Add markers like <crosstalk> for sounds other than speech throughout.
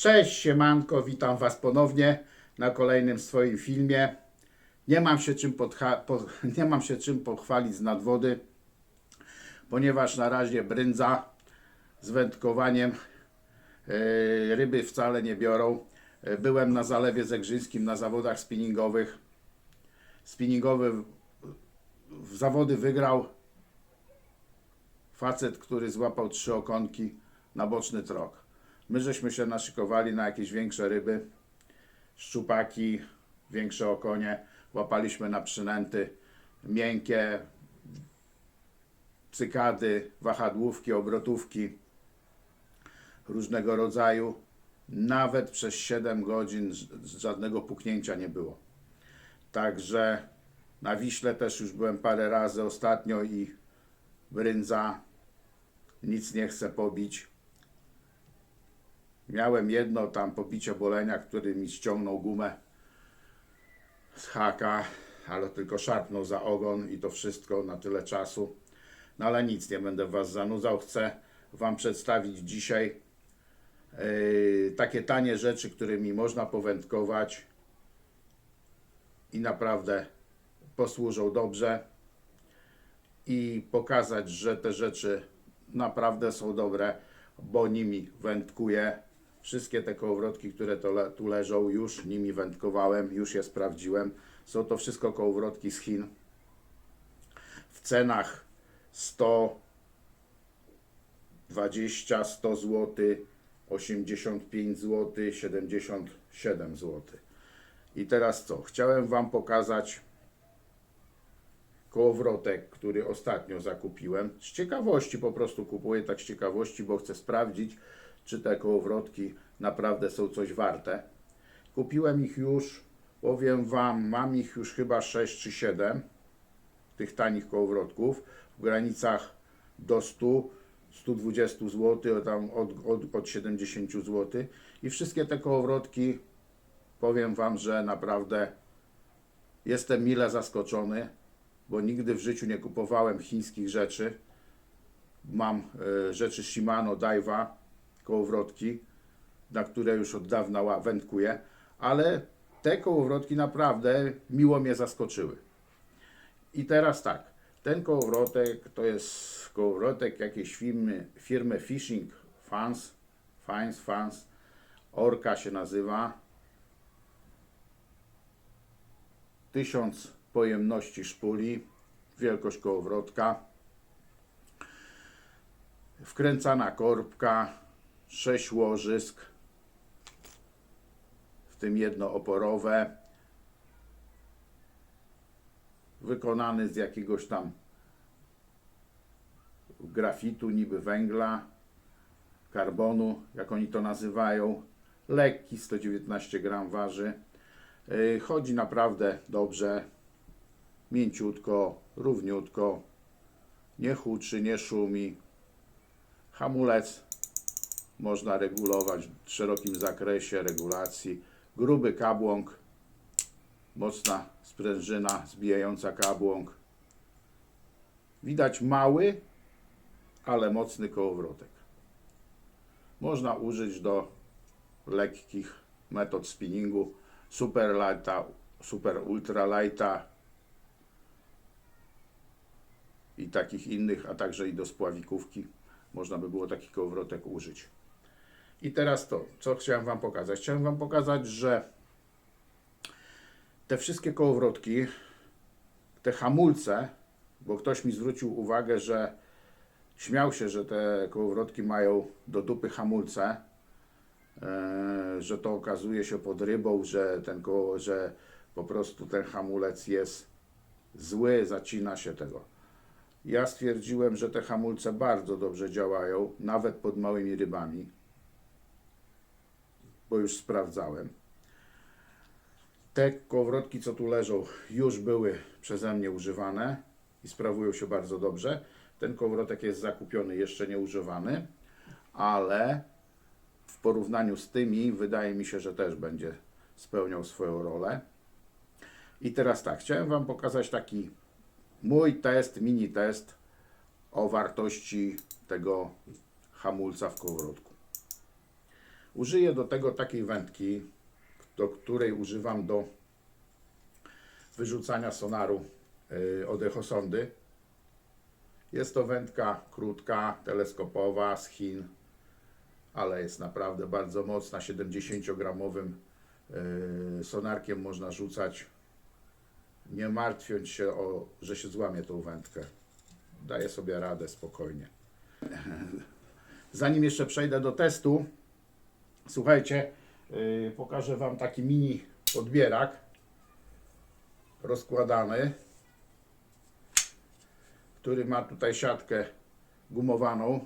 Cześć, siemanko, witam Was ponownie na kolejnym swoim filmie. Nie mam się czym, po, <laughs> nie mam się czym pochwalić z nadwody, ponieważ na razie brędza z wędkowaniem e, ryby wcale nie biorą. E, Byłem na Zalewie Zegrzyńskim na zawodach spinningowych. Spinningowy w zawody wygrał facet, który złapał trzy okonki na boczny trok. My żeśmy się naszykowali na jakieś większe ryby, szczupaki, większe okonie. Łapaliśmy na przynęty miękkie, cykady, wahadłówki, obrotówki różnego rodzaju. Nawet przez 7 godzin żadnego puknięcia nie było. Także na Wiśle też już byłem parę razy ostatnio i brędza nic nie chce pobić. Miałem jedno tam pobicie bolenia, który mi ściągnął gumę z haka, ale tylko szarpnął za ogon i to wszystko na tyle czasu. No ale nic, nie będę Was zanudzał. Chcę Wam przedstawić dzisiaj yy, takie tanie rzeczy, którymi można powędkować i naprawdę posłużą dobrze i pokazać, że te rzeczy naprawdę są dobre, bo nimi wędkuję. Wszystkie te kołowrotki, które to tu leżą, już nimi wędkowałem, już je sprawdziłem. Są to wszystko kołowrotki z Chin. W cenach 120, 100 zł, 85 zł, 77 zł. I teraz co? Chciałem Wam pokazać kołowrotek, który ostatnio zakupiłem. Z ciekawości po prostu kupuję tak z ciekawości, bo chcę sprawdzić, czy te kołowrotki naprawdę są coś warte. Kupiłem ich już, powiem Wam, mam ich już chyba 6 czy 7 tych tanich kołowrotków w granicach do 100, 120 zł, tam od, od, od 70 zł. I wszystkie te kołowrotki, powiem Wam, że naprawdę jestem mile zaskoczony bo nigdy w życiu nie kupowałem chińskich rzeczy. Mam e, rzeczy Shimano, Daiwa, kołowrotki, na które już od dawna wędkuję, ale te kołowrotki naprawdę miło mnie zaskoczyły. I teraz tak, ten kołowrotek to jest kołowrotek jakiejś firmy, firmy Fishing Fans, Fans, Fans, Orka się nazywa. 1000 pojemności szpuli, wielkość kołowrotka, wkręcana korbka, 6 łożysk, w tym jedno oporowe, wykonany z jakiegoś tam grafitu, niby węgla, karbonu, jak oni to nazywają. Lekki, 119 gram waży. Yy, Chodzi naprawdę dobrze, mięciutko, równiutko, nie huczy, nie szumi. Hamulec można regulować w szerokim zakresie regulacji. Gruby kabłąk, mocna sprężyna zbijająca kabłąk. Widać mały, ale mocny kołowrotek. Można użyć do lekkich metod spinningu super lighta, super ultra lighta i takich innych, a także i do spławikówki można by było taki kołowrotek użyć. I teraz to, co chciałem Wam pokazać. Chciałem Wam pokazać, że te wszystkie kołowrotki, te hamulce, bo ktoś mi zwrócił uwagę, że śmiał się, że te kołowrotki mają do dupy hamulce, e, że to okazuje się pod rybą, że ten koło, że po prostu ten hamulec jest zły, zacina się tego. Ja stwierdziłem, że te hamulce bardzo dobrze działają, nawet pod małymi rybami, bo już sprawdzałem. Te kołowrotki, co tu leżą, już były przeze mnie używane i sprawują się bardzo dobrze. Ten kołowrotek jest zakupiony, jeszcze nie używany, ale w porównaniu z tymi wydaje mi się, że też będzie spełniał swoją rolę. I teraz tak, chciałem Wam pokazać taki mój test, mini test o wartości tego hamulca w kołowrotku. Użyję do tego takiej wędki, do której używam do wyrzucania sonaru yy, od echosondy. Jest to wędka krótka, teleskopowa z Chin, ale jest naprawdę bardzo mocna. 70-gramowym yy, sonarkiem można rzucać, nie martwiąc się, o, że się złamie tą wędkę. Daję sobie radę spokojnie. <laughs> Zanim jeszcze przejdę do testu, słuchajcie, yy, pokażę Wam taki mini podbierak rozkładany, który ma tutaj siatkę gumowaną.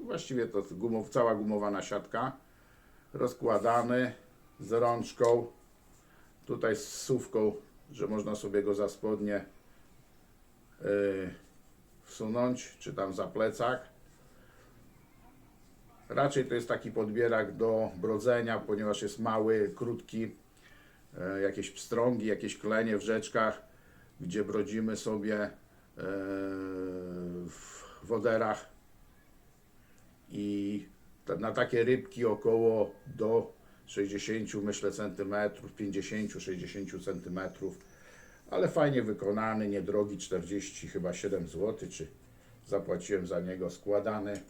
Właściwie to gumow, cała gumowana siatka. Rozkładany z rączką. Tutaj z sówką, że można sobie go za spodnie yy, wsunąć, czy tam za plecak. Raczej to jest taki podbierak do brodzenia, ponieważ jest mały, krótki. E, jakieś pstrągi, jakieś klenie w rzeczkach, gdzie brodzimy sobie e, w woderach i na takie rybki około do 60 myślę centymetrów, 50-60 centymetrów, ale fajnie wykonany, niedrogi 40 chyba 7 zł, czy zapłaciłem za niego składany.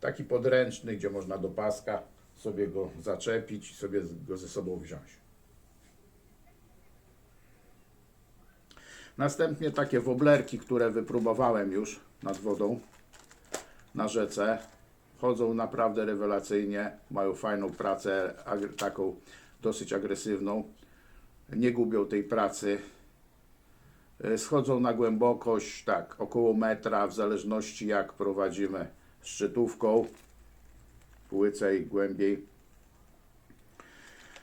Taki podręczny, gdzie można do paska sobie go zaczepić i sobie go ze sobą wziąć. Następnie takie woblerki, które wypróbowałem już nad wodą na rzece. Chodzą naprawdę rewelacyjnie, mają fajną pracę, taką dosyć agresywną. Nie gubią tej pracy. E, Schodzą na głębokość, tak, około metra, w zależności jak prowadzimy szczytówką, płycej, głębiej.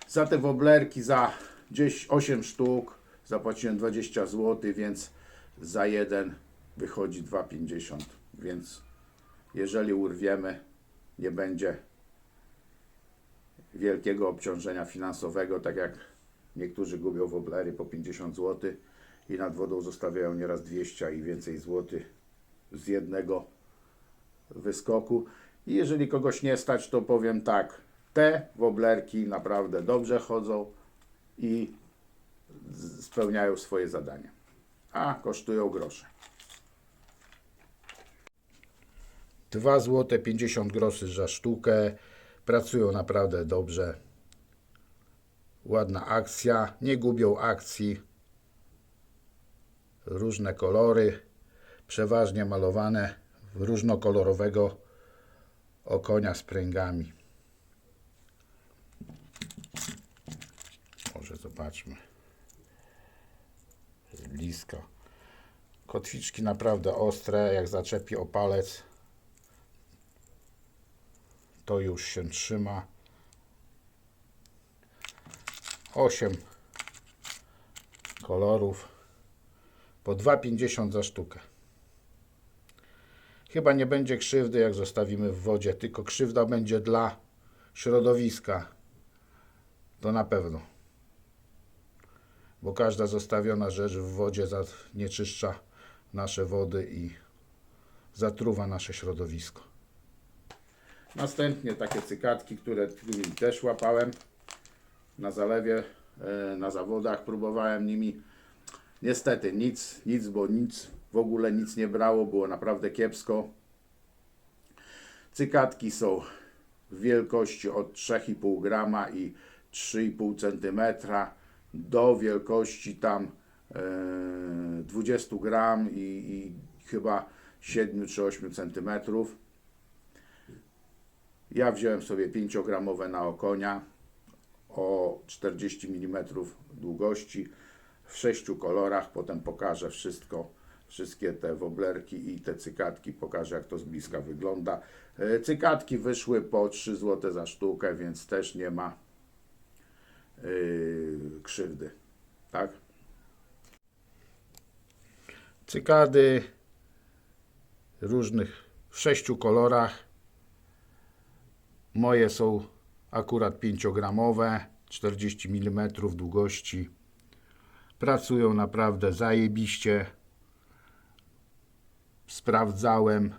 Za te woblerki, za gdzieś 8 sztuk zapłaciłem 20 zł, więc za jeden wychodzi 2,50. Więc jeżeli urwiemy, nie będzie wielkiego obciążenia finansowego, tak jak niektórzy gubią woblery po 50 zł i nad wodą zostawiają nieraz 200 i więcej złotych z jednego wyskoku. I jeżeli kogoś nie stać, to powiem tak, te woblerki naprawdę dobrze chodzą i spełniają swoje zadania, a kosztują grosze. 2 zł 50 groszy za sztukę. Pracują naprawdę dobrze. Ładna akcja, nie gubią akcji. Różne kolory, przeważnie malowane różnokolorowego okonia z pręgami. Może zobaczmy z bliska. Kotwiczki naprawdę ostre, jak zaczepi o palec, to już się trzyma. 8 kolorów po 2,50 za sztukę. Chyba nie będzie krzywdy, jak zostawimy w wodzie, tylko krzywda będzie dla środowiska. To na pewno bo każda zostawiona rzecz w wodzie zanieczyszcza nasze wody i zatruwa nasze środowisko. Następnie takie cykatki, które też łapałem na zalewie, e, na zawodach, próbowałem nimi. Niestety nic, nic, bo nic, w ogóle nic nie brało, było naprawdę kiepsko. Cykatki są w wielkości od 3,5 grama i 3,5 cm do wielkości tam e, 20 gram i, i chyba 7 czy 8 cm. Ja wziąłem sobie 5-gramowe na okonia o 40 mm długości w sześciu kolorach. Potem pokażę wszystko, wszystkie te woblerki i te cykatki. Pokażę jak to z bliska wygląda. E, Cykatki wyszły po 3 zł za sztukę, więc też nie ma yy, krzywdy. Tak? Cykady różnych w sześciu kolorach. Moje są akurat 5-gramowe, 40 mm długości. Pracują naprawdę zajebiście. Sprawdzałem.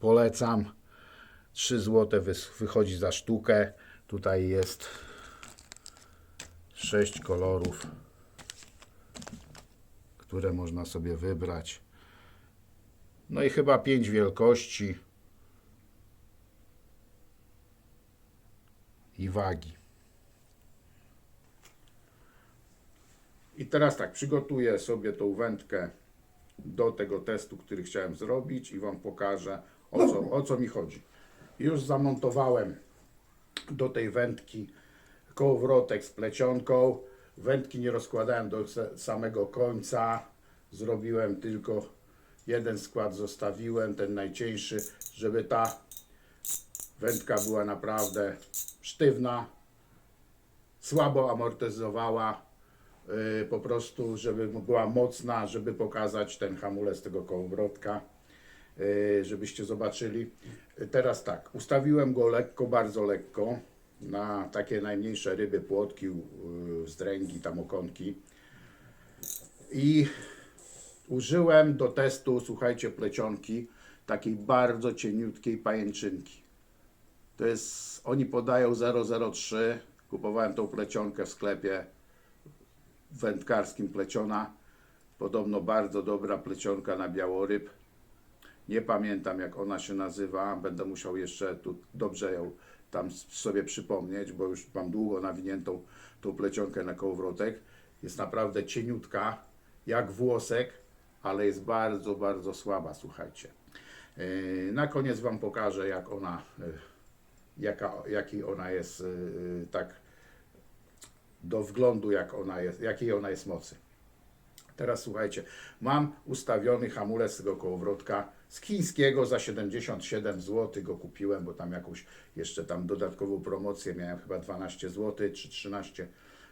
Polecam. 3 zł wychodzi za sztukę. Tutaj jest 6 kolorów, które można sobie wybrać. No i chyba 5 wielkości i wagi. I teraz tak, przygotuję sobie tą wędkę do tego testu, który chciałem zrobić i Wam pokażę o co, o co mi chodzi. Już zamontowałem do tej wędki kołowrotek z plecionką. Wędki nie rozkładałem do samego końca. Zrobiłem tylko jeden skład, zostawiłem ten najcieńszy, żeby ta wędka była naprawdę sztywna, słabo amortyzowała, po prostu, żeby była mocna, żeby pokazać ten hamulec tego kołowrotka, yy, żebyście zobaczyli. Teraz tak, ustawiłem go lekko, bardzo lekko, na takie najmniejsze ryby, płotki, yy, zdręgi, tam okonki. I użyłem do testu, słuchajcie, plecionki, takiej bardzo cieniutkiej pajęczynki. To jest, oni podają 003. Kupowałem tą plecionkę w sklepie wędkarskim pleciona. Podobno bardzo dobra plecionka na białoryb. Nie pamiętam jak ona się nazywa. Będę musiał jeszcze tu dobrze ją tam sobie przypomnieć, bo już mam długo nawiniętą tą plecionkę na kołowrotek. Jest naprawdę cieniutka, jak włosek, ale jest bardzo, bardzo słaba, słuchajcie. Yy, Na koniec Wam pokażę, jak ona, yy, jaka, jaki ona jest, yy, tak do wglądu, jak ona jest, jakiej ona jest mocy. Teraz słuchajcie, mam ustawiony hamulec tego kołowrotka z chińskiego za 77 zł go kupiłem, bo tam jakąś jeszcze tam dodatkową promocję miałem chyba 12 zł czy 13.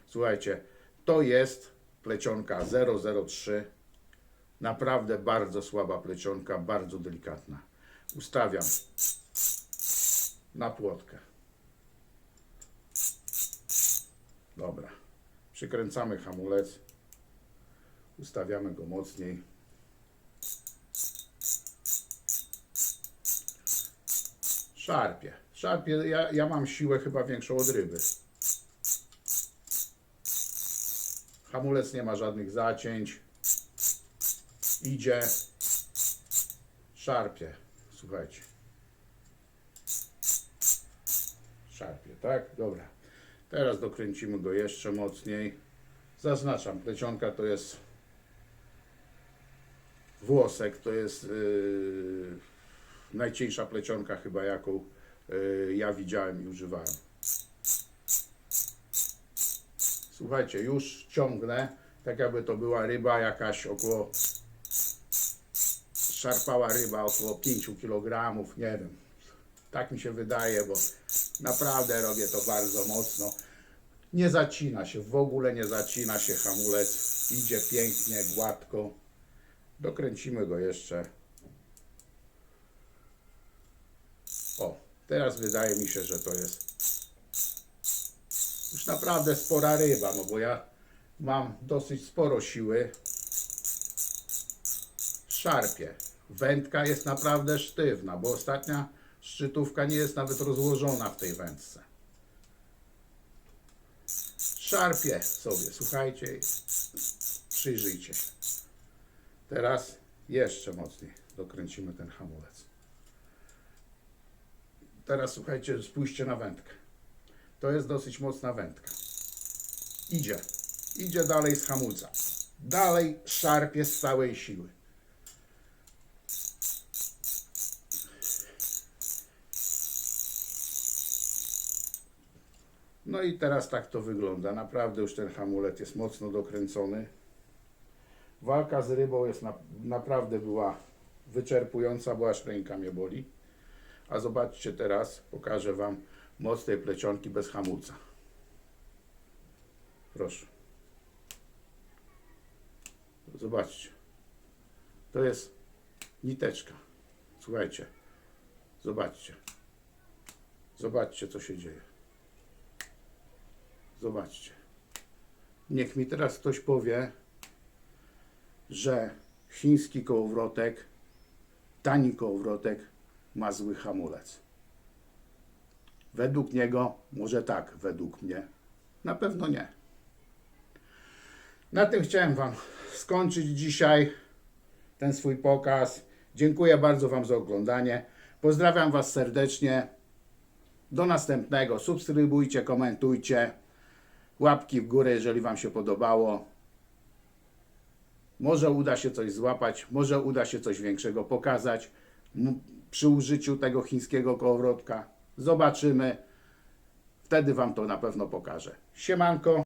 Słuchajcie, to jest plecionka 003. Naprawdę bardzo słaba plecionka, bardzo delikatna. Ustawiam na płotkę. Dobra. Przykręcamy hamulec. Ustawiamy go mocniej. Szarpie. Szarpie, ja, ja mam siłę chyba większą od ryby. Hamulec nie ma żadnych zacięć. Idzie. Szarpie. Słuchajcie. Szarpie, tak? Dobra. Teraz dokręcimy go jeszcze mocniej. Zaznaczam, plecionka to jest włosek, to jest yy, najcieńsza plecionka chyba jaką yy, ja widziałem i używałem. Słuchajcie, już ciągnę, tak jakby to była ryba jakaś około, szarpała ryba około 5 kg, nie wiem. Tak mi się wydaje, bo naprawdę robię to bardzo mocno. Nie zacina się, w ogóle nie zacina się hamulec. Idzie pięknie, gładko. Dokręcimy go jeszcze. O, teraz wydaje mi się, że to jest już naprawdę spora ryba, no bo ja mam dosyć sporo siły. Szarpie. Wędka jest naprawdę sztywna, bo ostatnia szczytówka nie jest nawet rozłożona w tej wędce. Szarpie sobie, słuchajcie, przyjrzyjcie się. Teraz jeszcze mocniej dokręcimy ten hamulec. Teraz słuchajcie, spójrzcie na wędkę. To jest dosyć mocna wędka. Idzie. Idzie dalej z hamulca. Dalej szarpie z całej siły. No i teraz tak to wygląda. Naprawdę już ten hamulec jest mocno dokręcony. Walka z rybą jest na, naprawdę była wyczerpująca, bo aż ręka mnie boli. A zobaczcie teraz, pokażę Wam moc tej plecionki bez hamulca. Proszę. Zobaczcie. To jest niteczka. Słuchajcie. Zobaczcie. Zobaczcie, co się dzieje. Zobaczcie. Niech mi teraz ktoś powie, że chiński kołowrotek, tani kołowrotek ma zły hamulec. Według niego może tak, według mnie na pewno nie. Na tym chciałem Wam skończyć dzisiaj ten swój pokaz. Dziękuję bardzo Wam za oglądanie. Pozdrawiam Was serdecznie. Do następnego. Subskrybujcie, komentujcie. Łapki w górę, jeżeli Wam się podobało. Może uda się coś złapać, może uda się coś większego pokazać przy użyciu tego chińskiego kołowrotka. Zobaczymy. Wtedy Wam to na pewno pokażę. Siemanko.